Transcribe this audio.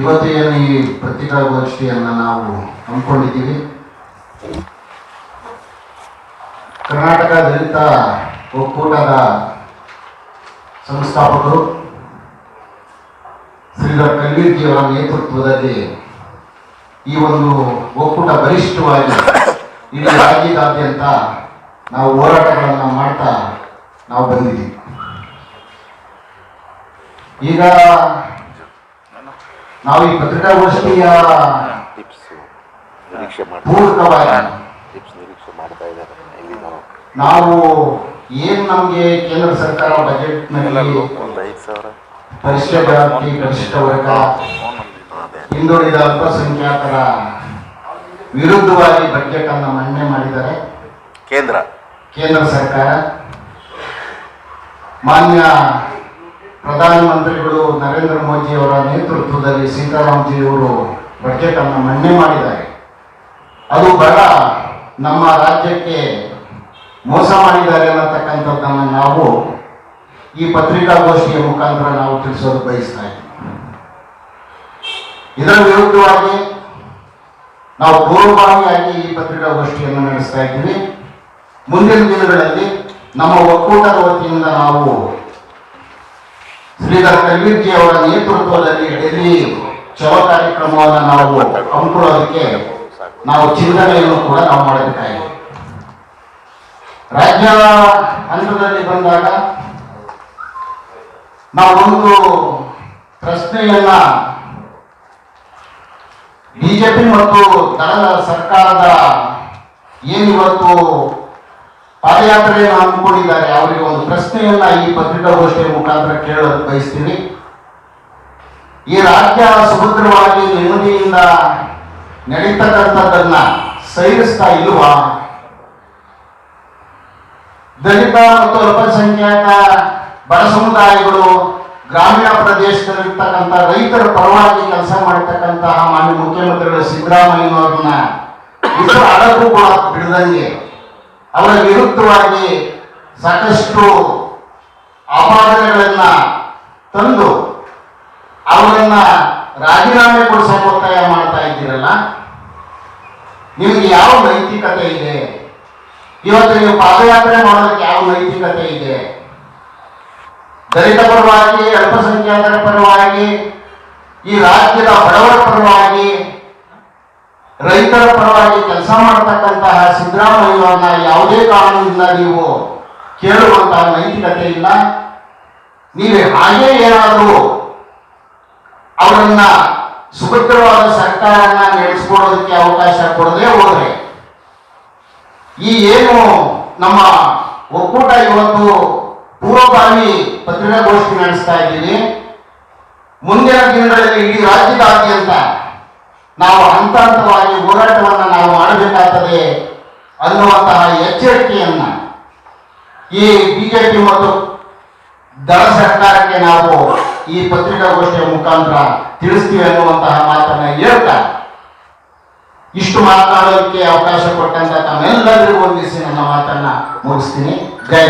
ಇವತ್ತು ಏನು ಈ ಪತ್ರಿಕಾಗೋಷ್ಠಿಯನ್ನು ನಾವು ಹಮ್ಮಿಕೊಂಡಿದ್ದೀವಿ. ಕರ್ನಾಟಕ ದಲಿತ ಒಕ್ಕೂಟದ ಸಂಸ್ಥಾಪಕರು ಶ್ರೀಧರ್ ಅವರ ನೇತೃತ್ವದಲ್ಲಿ ಈ ಒಂದು ಒಕ್ಕೂಟ ಬಲಿಷ್ಠವಾಗಿ ಇಡೀ ರಾಜ್ಯದಾದ್ಯಂತ ನಾವು ಹೋರಾಟಗಳನ್ನು ಮಾಡ್ತಾ ನಾವು ಬಂದಿದ್ದೀವಿ. ಈಗ ನಾವು ಈ ಪತ್ರಿಕಾಗೋಷ್ಠಿಯ ನಾವು ಏನ್ ನಮ್ಗೆ ಕೇಂದ್ರ ಸರ್ಕಾರ ಬಜೆಟ್ನಲ್ಲಿ ಪರಿಶಿಷ್ಟ ಜಾತಿ ಪರಿಶಿಷ್ಟ ವರ್ಗ ಹಿಂದುಳಿದ ಅಲ್ಪಸಂಖ್ಯಾತರ ವಿರುದ್ಧವಾಗಿ ಬಜೆಟ್ ಅನ್ನು ಮಾನ್ಯ ಮಾಡಿದ್ದಾರೆ. ಕೇಂದ್ರ. ಕೇಂದ್ರ ಸರ್ಕಾರ ಮಾನ್ಯ ಪ್ರಧಾನಮಂತ್ರಿಗಳು ನರೇಂದ್ರ ಮೋದಿಯವರ ನೇತೃತ್ವದಲ್ಲಿ ಸೀತಾರಾಮಜಿಯವರು ಬಜೆಟ್ ಅನ್ನು ಮಾಡಿದ್ದಾರೆ. ಅದು ಬಹಳ ನಮ್ಮ ರಾಜ್ಯಕ್ಕೆ ಮೋಸ ಮಾಡಿದ್ದಾರೆ ಅನ್ನತಕ್ಕಂಥದ್ದನ್ನು ನಾವು ಈ ಪತ್ರಿಕಾಗೋಷ್ಠಿಯ ಮುಖಾಂತರ ನಾವು ತಿಳಿಸೋದು ಬಯಸ್ತಾ ಇದರ ವಿರುದ್ಧವಾಗಿ ನಾವು ಪೂರ್ವಭಾವಿಯಾಗಿ ಈ ಪತ್ರಿಕಾಗೋಷ್ಠಿಯನ್ನು ನಡೆಸ್ತಾ ಇದ್ದೀವಿ. ಮುಂದಿನ ದಿನಗಳಲ್ಲಿ ನಮ್ಮ ಒಕ್ಕೂಟದ ವತಿಯಿಂದ ನಾವು ಶ್ರೀಧರ್ ಕಲ್ವಿರ್ಜಿ ಅವರ ನೇತೃತ್ವದಲ್ಲಿ ಡೆಲ್ಲಿ ಚಲೋ ಕಾರ್ಯಕ್ರಮವನ್ನು ನಾವು ಹಮ್ಮಿಕೊಳ್ಳೋದಕ್ಕೆ ನಾವು ಚಿಂತನೆಯನ್ನು ಕೂಡ ನಾವು ಮಾಡಬೇಕಾಗಿದೆ ರಾಜ್ಯ ಹಂತದಲ್ಲಿ ಬಂದಾಗ ನಾವೊಂದು ಪ್ರಶ್ನೆಯನ್ನ ಬಿಜೆಪಿ ಮತ್ತು ದಳದ ಸರ್ಕಾರದ ಏನಿವತ್ತು ಪಾದಯಾತ್ರೆಯನ್ನು ಹಾಕಿಕೊಂಡಿದ್ದಾರೆ ಅವರಿಗೆ ಒಂದು ಪ್ರಶ್ನೆಯನ್ನ ಈ ಪತ್ರಿಕಾಗೋಷ್ಠಿಯ ಮುಖಾಂತರ ಕೇಳಲು ಬಯಸ್ತೀನಿ. ಈ ರಾಜ್ಯ ಸುಭದ್ರವಾಗಿ ನೆಮ್ಮದಿಯಿಂದ ನಡೀತಕ್ಕಂಥದ್ದನ್ನ ಸೈರಿಸ್ತಾ ಇಲ್ವಾ? ದಲಿತ ಮತ್ತು ಅಲ್ಪಸಂಖ್ಯಾತ ಬಡ ಸಮುದಾಯಗಳು ಗ್ರಾಮೀಣ ಪ್ರದೇಶದಲ್ಲಿರ್ತಕ್ಕಂಥ ರೈತರ ಪರವಾಗಿ ಕೆಲಸ ಮಾಡತಕ್ಕಂತಹ ಮಾನ್ಯ ಮುಖ್ಯಮಂತ್ರಿಗಳು ಸಿದ್ದರಾಮಯ್ಯನವ್ರನ್ನ ಬಿಡದಂಗೆ ಅವರ ವಿರುದ್ಧವಾಗಿ ಸಾಕಷ್ಟು ಆಪಾದನೆಗಳನ್ನ ತಂದು ಅವರನ್ನ ರಾಜೀನಾಮೆ ಕೊಡಿಸಲು ಒತ್ತಾಯ ಮಾಡ್ತಾ ಇದ್ದೀರಲ್ಲ, ನಿಮಗೆ ಯಾವ ನೈತಿಕತೆ ಇದೆ? ಇವತ್ತು ನೀವು ಪಾದಯಾತ್ರೆ ಮಾಡೋದಕ್ಕೆ ಯಾವ ನೈತಿಕತೆ ಇದೆ? ದಲಿತ ಪರವಾಗಿ, ಅಲ್ಪಸಂಖ್ಯಾತರ ಪರವಾಗಿ, ಈ ರಾಜ್ಯದ ಬಡವರ ಪರವಾಗಿ ರೈತರ ಪರವಾಗಿ ಕೆಲಸ ಮಾಡತಕ್ಕಂತಹ ಸಿದ್ದರಾಮಯ್ಯವನ್ನ ಯಾವುದೇ ಕಾರಣದಿಂದ ನೀವು ಕೇಳುವಂತಹ ನೈತಿಕತೆ ಇಲ್ಲ. ನೀವು ಹಾಗೆ ಏನಾದರೂ ಅವರನ್ನ ಸುಭದ್ರವಾದ ಸರ್ಕಾರನ ನಡೆಸ್ಕೊಡೋದಕ್ಕೆ ಅವಕಾಶ ಕೊಡದೆ ಹೋದ್ರೆ, ಈ ಏನು ನಮ್ಮ ಒಕ್ಕೂಟ ಇವತ್ತು ಪೂರ್ವಭಾವಿ ಪತ್ರಿಕಾಗೋಷ್ಠಿ ನಡೆಸ್ತಾ ಇದ್ದೀವಿ ಮುಂದಿನ ದಿನಗಳಲ್ಲಿ ಇಡೀ ರಾಜ್ಯದಾದ್ಯಂತ ನಾವು ಹಂತ ಹಂತವಾಗಿ ಹೋರಾಟವನ್ನು ನಾವು ಮಾಡಬೇಕಾಗ್ತದೆ ಅನ್ನುವಂತಹ ಎಚ್ಚರಿಕೆಯನ್ನ ಈ ಬಿಜೆಪಿ ಮತ್ತು ದಳ ಸರ್ಕಾರಕ್ಕೆ ನಾವು ಈ ಪತ್ರಿಕಾಗೋಷ್ಠಿಯ ಮುಖಾಂತರ ತಿಳಿಸ್ತೀವಿ ಅನ್ನುವಂತಹ ಮಾತನ್ನ ಹೇಳ್ತಾ ಇಷ್ಟು ಮಾತನಾಡೋದಕ್ಕೆ ಅವಕಾಶ ಕೊಟ್ಟಂತ ತಮ್ಮೆಲ್ಲರಿಗೂ ವಂದಿಸಿ ನನ್ನ ಮಾತನ್ನ ಮುಗಿಸ್ತೀನಿ. ಜೈ